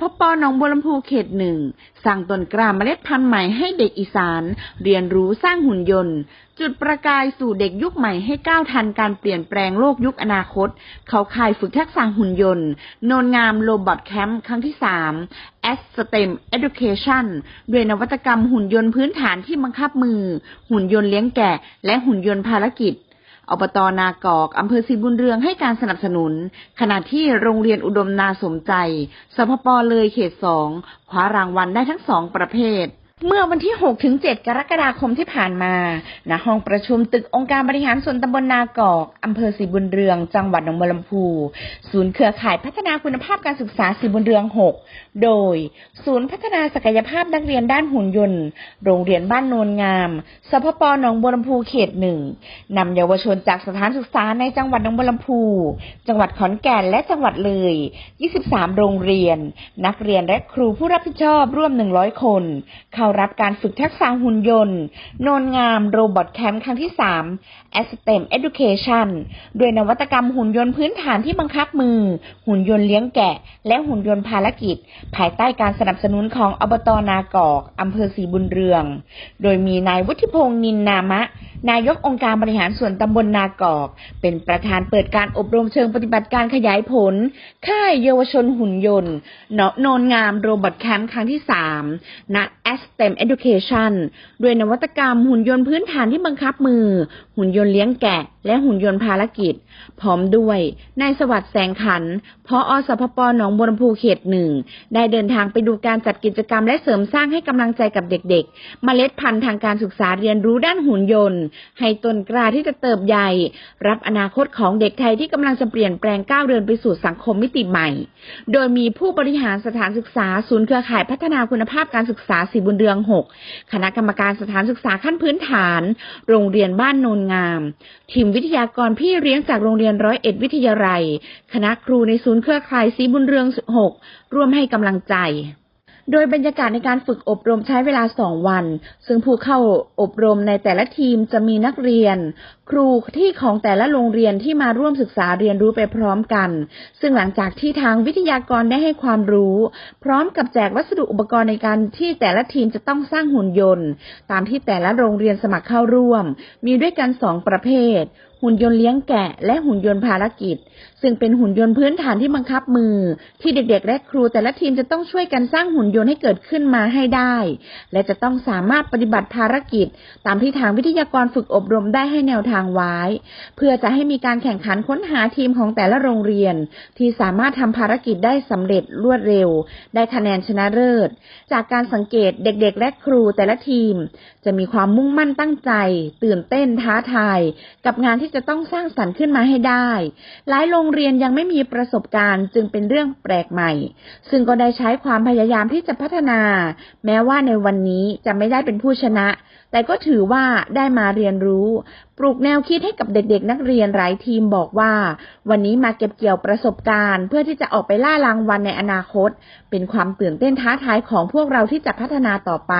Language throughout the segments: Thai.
พปหนองบัวลำพูเขตหนึ่งสั่งต้นกล้าเมล็ดพันธุ์ใหม่ให้เด็กอีสาน เรียนรู้สร้างหุ่นยนต์ จุดประกายสู่เด็กยุคใหม่ให้ก้าวทันการเปลี่ยนแปลงโลกยุคอนาคต เขาข่ายฝึกทักษะหุ่นยนต์ โนนงามโรบอทแคมป์ครั้งที่3 S STEM Education ด้วยนวัตกรรมหุ่นยนต์พื้นฐานที่บังคับมือ หุ่นยนต์เลี้ยงแกะ และหุ่นยนต์ภารกิจ อบตนากอกอำเภอศรีบุญเรืองให้การสนับสนุน ขณะที่โรงเรียนอุดมนาสมใจสพปเลยเขตสองคว้ารางวัลได้ทั้งสองประเภท เมื่อวันที่ 6 ถึง 7 กรกฎาคมที่ผ่านมาณห้องประชุมตึกองค์การบริหารส่วนตำบลนากอกอำเภอศรีบุญเรือง จังหวัดหนองบัวลำพู ศูนย์เครือข่ายพัฒนาคุณภาพการศึกษาศรีบุญเรือง 6 โดย ศูนย์พัฒนาศักยภาพนักเรียนด้านหุ่นยนต์ โรงเรียนบ้านโนนงาม สพปหนองบัวลำพูเขตหนึ่งนำเยาวชนจากสถานศึกษาในจังหวัดหนองบัวลำพู จังหวัดขอนแก่นและจังหวัดเลย 23 โรงเรียน นักเรียนและครูผู้รับผิดชอบร่วม 100 คน เข้ารับการฝึกทักษะหุ่นยนต์ โนนงามโรบอทแคมป์ครั้งที่3 STEM Education ด้วยนวัตกรรมหุ่นยนต์พื้นฐานที่บังคับมือ หุ่นยนต์เลี้ยงแกะ และหุ่นยนต์ภารกิจ ภายใต้การสนับสนุนของอบตนากอกอำเภอศรีบุญเรือง โดยมีนายวุฒิพงษ์นินนามะ นายกองค์การบริหารส่วนตำบลนากอก เป็นประธานเปิดการอบรมเชิงปฏิบัติการขยายผล ค่ายเยาวชนหุ่นยนต์นาะโนนงามโรบอทแคมป์ครั้งที่3ณแอส STEM Education ด้วยนวัตกรรมหุ่นยนต์พื้นฐานที่บังคับมือ หุ่นยนต์เลี้ยงแกะและหุ่นยนต์ภารกิจ พร้อมด้วยนายสวัสดิ์แสงขันพออสพปหนองบัวลำพูเขตหนึ่งได้เดินทางไปดูการจัดกิจกรรมและเสริมสร้างให้กำลังใจกับเด็กๆเมล็ดพันธุ์ทางการศึกษาเรียนรู้ด้านหุ่นยนต์ ให้ต้นกล้าที่จะเติบใหญ่ รับอนาคตของเด็กไทยที่กำลังจะเปลี่ยนแปลงก้าวเดินไปสู่สังคมมิติใหม่ โดยมีผู้บริหารสถานศึกษาศูนย์เครือข่ายพัฒนาคุณภาพการศึกษาสีบุญเรือง 6 คณะกรรมการสถานศึกษาขั้นพื้นฐาน โรงเรียนบ้านโนนงามทีมวิทยากรพี่เลี้ยงจากโรงเรียนร้อยเอ็ดวิทยาลัย คณะครูในศูนย์เครือข่ายสีบุญเรือง 6 ร่วมให้กำลังใจ โดยบรรยากาศในการฝึกอบรมใช้เวลาสองวัน ซึ่งผู้เข้าอบรมในแต่ละทีมจะมีนักเรียน ครูที่ของแต่ละโรงเรียนที่มาร่วมศึกษาเรียนรู้ไปพร้อมกัน ซึ่งหลังจากที่ทางวิทยากรได้ให้ความรู้ พร้อมกับแจกวัสดุอุปกรณ์ในการที่แต่ละทีมจะต้องสร้างหุ่นยนต์ ตามที่แต่ละโรงเรียนสมัครเข้าร่วม มีด้วยกันสองประเภท หุ่นยนต์เลี้ยงแกะ และหุ่นยนต์ภารกิจ ซึ่งเป็นหุ่นยนต์พื้นฐานที่บังคับมือ ที่เด็กๆ และครูแต่ละทีมจะต้องช่วยกันสร้างหุ่นยนต์ให้เกิดขึ้นมาให้ได้ และจะต้องสามารถปฏิบัติภารกิจ ตามที่ทางวิทยากรฝึกอบรมได้ให้แนวทางไว้ เพื่อจะให้มีการแข่งขันค้นหาทีมของแต่ละโรงเรียน ที่สามารถทำภารกิจได้สำเร็จรวดเร็ว ได้คะแนนชนะเลิศ จากการสังเกตเด็กๆ และครูแต่ละทีม จะมีความมุ่งมั่นตั้งใจ ตื่นเต้นท้าทาย กับงานที่ที่จะต้องสร้างสรรค์ขึ้นมาให้ได้ หลายโรงเรียนยังไม่มีประสบการณ์จึงเป็นเรื่องแปลกใหม่ ซึ่งก็ได้ใช้ความพยายามที่จะพัฒนา แม้ว่าในวันนี้จะไม่ได้เป็นผู้ชนะ แต่ก็ถือว่าได้มาเรียนรู้ ปลูกแนวคิดให้กับเด็กๆ นักเรียนหลายทีมบอกว่า วันนี้มาเก็บเกี่ยวประสบการณ์ เพื่อที่จะออกไปล่ารางวัลในอนาคต เป็นความตื่นเต้นท้าทายของพวกเราที่จะพัฒนาต่อไป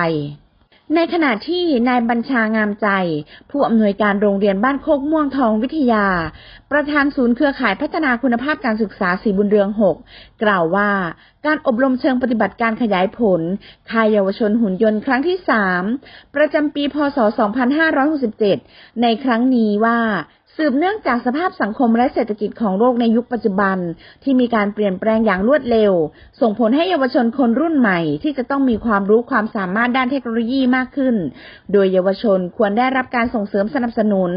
ในขณะที่นายบัญชางามใจ ผู้อำนวยการโรงเรียนบ้านโคกม่วงทองวิทยา ประธานศูนย์เครือข่ายพัฒนาคุณภาพการศึกษาสีบุญเรือง 6 กล่าวว่าการอบรมเชิงปฏิบัติการขยายผลค่ายเยาวชนหุ่นยนต์ครั้งที่ 3 ประจำปี พศ 2567 ในครั้งนี้ว่า สืบเนื่องจากสภาพสังคมและเศรษฐกิจของโลกในยุคปัจจุบัน ที่มีการเปลี่ยนแปลงอย่างรวดเร็ว ส่งผลให้เยาวชนคนรุ่นใหม่ ที่จะต้องมีความรู้ความสามารถด้านเทคโนโลยีมากขึ้น โดยเยาวชนควรได้รับการส่งเสริมสนับสนุน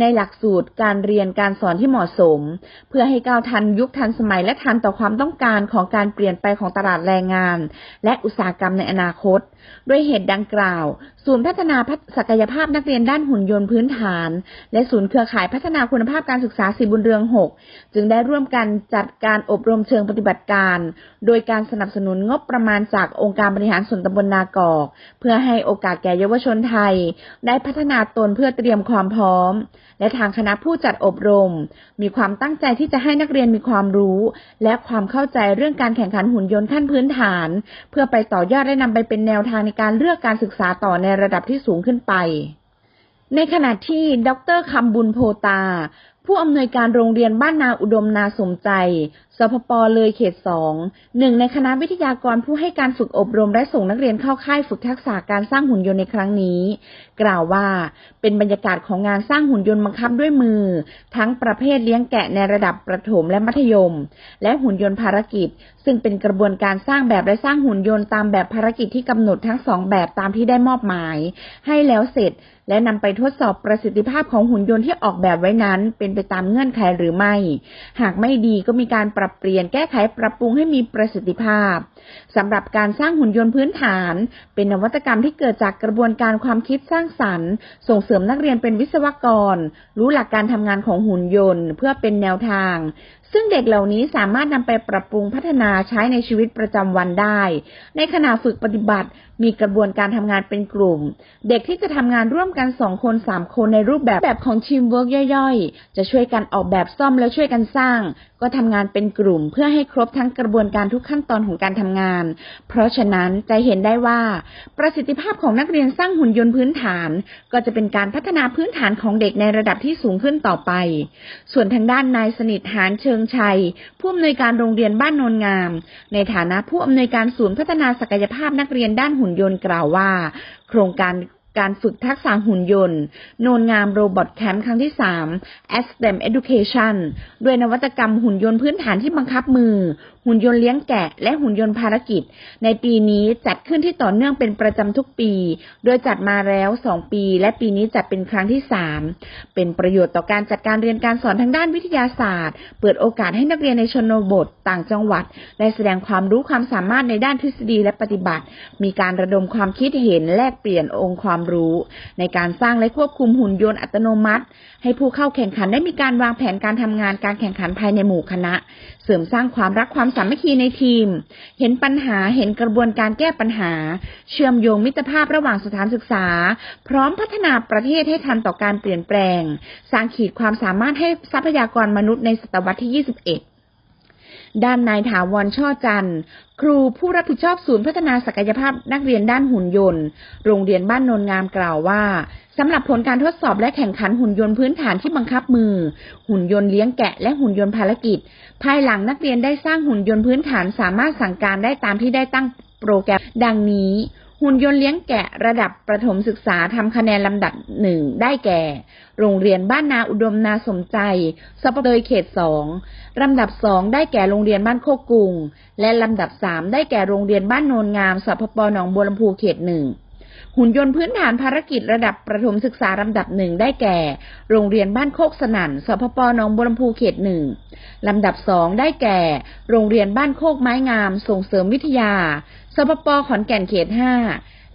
ในหลักสูตรการเรียนการสอนที่เหมาะสม เพื่อให้ก้าวทันยุคทันสมัยและทันต่อความต้องการของการเปลี่ยนไปของตลาดแรงงาน และอุตสาหกรรมในอนาคต ด้วยเหตุดังกล่าว ศูนย์พัฒนาศักยภาพนักเรียนด้านหุ่นยนต์พื้นฐาน และศูนย์เครือข่ายพัฒนาคุณภาพการศึกษาสีบุญเรือง 6 จึงได้ร่วมกันจัดการอบรมเชิงปฏิบัติการ โดยการสนับสนุนงบประมาณจากองค์การบริหารส่วนตำบลนากอก เพื่อให้โอกาสแก่เยาวชนไทย ได้พัฒนาตนเพื่อเตรียมความพร้อม และทางคณะผู้จัดอบรม มีความตั้งใจที่จะให้นักเรียนมีความรู้ และความเข้าใจเรื่องการแข่งขันหุ่นยนต์ขั้นพื้นฐาน เพื่อไปต่อยอดและนำไปเป็นแนวทางในการเลือกการศึกษาต่อในระดับที่สูงขึ้นไป ในขณะที่ดรคำบุญโพตา ผู้อำนวยการโรงเรียนบ้านนาอุดมนาสมใจ สพปเลยเขตสองหนึ่งในคณะวิทยากรผู้ให้การฝึกอบรมและส่งนักเรียนเข้าค่ายฝึกทักษะการสร้างหุ่นยนต์ในครั้งนี้ กล่าวว่าเป็นบรรยากาศของงานสร้างหุ่นยนต์บังคับด้วยมือ ทั้งประเภทเลี้ยงแกะในระดับประถมและมัธยม และหุ่นยนต์ภารกิจ ซึ่งเป็นกระบวนการสร้างแบบและสร้างหุ่นยนต์ตามแบบภารกิจที่กำหนดทั้งสองแบบตามที่ได้มอบหมาย ให้แล้วเสร็จและนำไปทดสอบประสิทธิภาพของหุ่นยนต์ที่ออกแบบไว้นั้น เป็นไปตามเงื่อนไขหรือไม่ หากไม่ดีก็มีการปรับเปลี่ยนแก้ไขปรับปรุงให้มีประสิทธิภาพสำหรับการสร้างหุ่นยนต์พื้นฐาน เป็นนวัตกรรมที่เกิดจากกระบวนการความคิดสร้างสรรค์ ส่งเสริมนักเรียนเป็นวิศวกร รู้หลักการทำงานของหุ่นยนต์ เพื่อเป็นแนวทาง ซึ่งเด็กเหล่านี้สามารถนำไปปรับปรุงพัฒนาใช้ในชีวิตประจำวันได้ ในขณะฝึกปฏิบัติ มีกระบวนการทำงานเป็นกลุ่ม เด็กที่จะทำงานร่วมกันสองคนสามคนในรูปแบบแบบของทีมเวิร์กย่อยๆ จะช่วยกันออกแบบซ่อมและช่วยกันสร้าง ก็ทำงานเป็นกลุ่ม เพื่อให้ครบทั้งกระบวนการทุกขั้นตอนของการทำงาน เพราะฉะนั้นจะเห็นได้ว่า ประสิทธิภาพของนักเรียนสร้างหุ่นยนต์พื้นฐาน ก็จะเป็นการพัฒนาพื้นฐานของเด็กในระดับที่สูงขึ้นต่อไป ส่วนทางด้านนายสนิทหานเชิงชัย ผู้อำนวยการโรงเรียนบ้านโนนงาม ในฐานะผู้อำนวยการศูนย์พัฒนาศักยภาพนักเรียนด้านหุ่นยนต์กล่าวว่า โครงการ การฝึกทักษะหุ่นยนต์ โนนงามโรบอทแคมป์ครั้งที่ 3 a s t e m Education ด้วยนวัตกรรมหุ่นยนต์พื้นฐานที่บังคับมือ หุ่นยนต์เลี้ยงแกะ และหุ่นยนต์ภารกิจ ในปีนี้จัดขึ้นที่ต่อเนื่องเป็นประจำทุกปี โดยจัดมาแล้ว 2 ปี และปีนี้จัดเป็นครั้งที่ 3 เป็นประโยชน์ต่อการจัดการเรียนการสอนทางด้านวิทยาศาสตร์ เปิดโอกาสให้นักเรียนในชนบท ต่างจังหวัด ได้แสดงความรู้ความสามารถในด้านทฤษฎีและปฏิบัติ มีการระดมความคิดเห็นแลกเปลี่ยนองค์ความรู้ ในการสร้างและควบคุมหุ่นยนต์อัตโนมัติ ให้ผู้เข้าแข่งขันได้มีการวางแผนการทำงานการแข่งขันภายในหมู่คณะ เสริมสร้างความรักความสามัคคีในทีม เห็นปัญหาเห็นกระบวนการแก้ปัญหา เชื่อมโยงมิตรภาพระหว่างสถานศึกษา พร้อมพัฒนาประเทศให้ทันต่อการเปลี่ยนแปลง สร้างขีดความสามารถให้ทรัพยากรมนุษย์ในศตวรรษที่ 21 ด้านนายถาวรช่อจันทร์ ครูผู้รับผิดชอบศูนย์พัฒนาศักยภาพนักเรียนด้านหุ่นยนต์ โรงเรียนบ้านโนนงามกล่าวว่าสำหรับผลการทดสอบและแข่งขันหุ่นยนต์พื้นฐานที่บังคับมือ หุ่นยนต์เลี้ยงแกะและหุ่นยนต์ภารกิจ ภายหลังนักเรียนได้สร้างหุ่นยนต์พื้นฐานสามารถสั่งการได้ตามที่ได้ตั้งโปรแกรมดังนี้ หุ่นยนต์เลี้ยงแกะระดับประถมศึกษาทำคะแนนลำดับหนึ่งได้แก่ โรงเรียนบ้านนาอุดมนาสมใจสปเลยเขตสองลำดับสองได้แก่โรงเรียนบ้านโคกรุง และลำดับสามได้แก่โรงเรียนบ้านโนนงามสพปหนองบัวลำพูเขตหนึ่งหุ่นยนต์พื้นฐานภารกิจระดับประถมศึกษาลำดับหนึ่งได้แก่ โรงเรียนบ้านโคกสนั่นสพปหนองบัวลำพูเขตหนึ่งลำดับสองได้แก่ โรงเรียนบ้านโคกไม้งามส่งเสริมวิทยา สพปขอนแก่นเขตห้า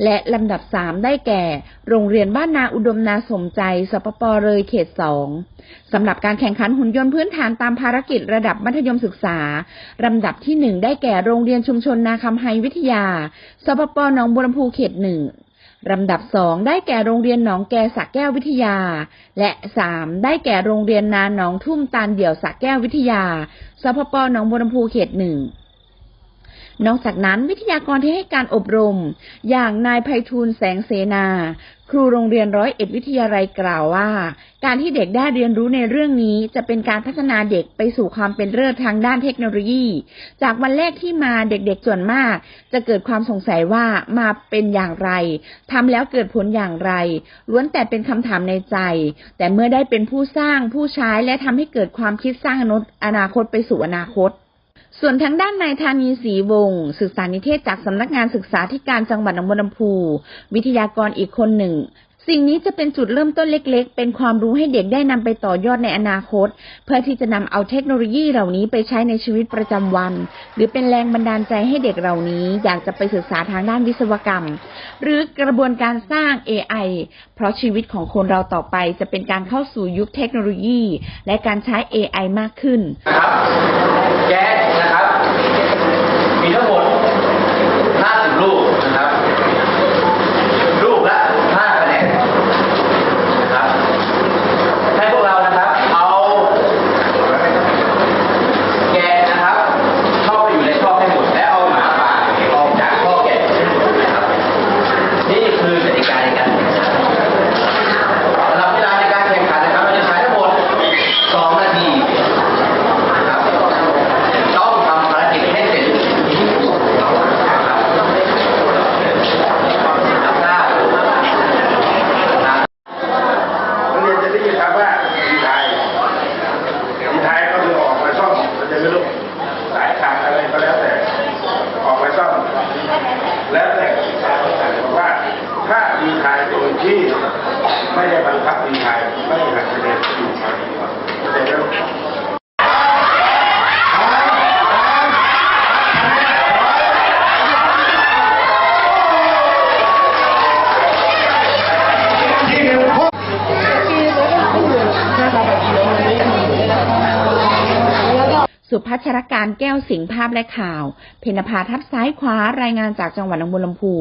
และลำดับสามได้แก่ โรงเรียนบ้านนาอุดมนาสมใจ สปปเลยเขตสองสำหรับการแข่งขันหุ่นยนต์พื้นฐานตามภารกิจระดับมัธยมศึกษา ลำดับที่หนึ่งได้แก่โรงเรียนชุมชนนาคำไฮวิทยา สปปหนองบัวลำพูเขตหนึ่งลำดับสองได้แก่โรงเรียนหนองแกสักแก้ววิทยา และสามได้แก่โรงเรียนนาหนองทุ่มตาลเดี่ยวสักแก้ววิทยา สพปหนองบัวลำพูเขตหนึ่ง นอกจากนั้นวิทยากรที่ให้การอบรม อย่างนายไพฑูรย์แสงเสนา ครูโรงเรียนร้อยเอ็ดวิทยาลัยกล่าวว่า การที่เด็กได้เรียนรู้ในเรื่องนี้ จะเป็นการพัฒนาเด็กไปสู่ความเป็นเลิศทางด้านเทคโนโลยี จากวันแรกที่มาเด็กๆส่วนมาก จะเกิดความสงสัยว่ามาเป็นอย่างไรทำแล้วเกิดผลอย่างไร ล้วนแต่เป็นคำถามในใจ แต่เมื่อได้เป็นผู้สร้างผู้ใช้และทำให้เกิดความคิดสร้างอนาคตไปสู่อนาคต ส่วนทางด้านนายธานีศรีวงศ์ศึกษานิเทศจากสำนักงานศึกษาธิการจังหวัดหนองบัวลำพู วิทยากรอีกคนหนึ่ง สิ่งนี้จะเป็นจุดเริ่มต้นเล็ก ๆ เป็นความรู้ให้เด็กได้นำไปต่อยอดในอนาคต เพื่อที่จะนำเอาเทคโนโลยีเหล่านี้ไปใช้ในชีวิตประจำวัน หรือเป็นแรงบันดาลใจให้เด็กเหล่านี้ อยากจะไปศึกษาทางด้านวิศวกรรม หรือกระบวนการสร้าง AI เพราะชีวิตของคนเราต่อไปจะเป็นการเข้าสู่ยุคเทคโนโลยี และการใช้ AI มากขึ้นครับแก๊สนะครับ มีทั้งหมด 50 ลูกนะครับ ลูกละ 5คะแนนนะครับ ให้พวกเรานะครับ เอาแกะนะครับ เข้าไปอยู่ในช่องให้หมด และเอาหมาป่าออกจากช่องแกะให้หมดนะครับ นี่คือกติกาในการแข่งขันสำหรับเวลาในการแข่งขันนะครับเราจะใช้ทั้งหมด 2 นาที นะครับเรา ไม่ได้บังคับมีใครไม่ได้หักคะแนนอยู่ใครเข้าใจไหมสุพัชรการแก้วสิงห์ภาพและข่าว เพนภาทับซ้ายขวารายงานจากจังหวัดหนองบัวลำพู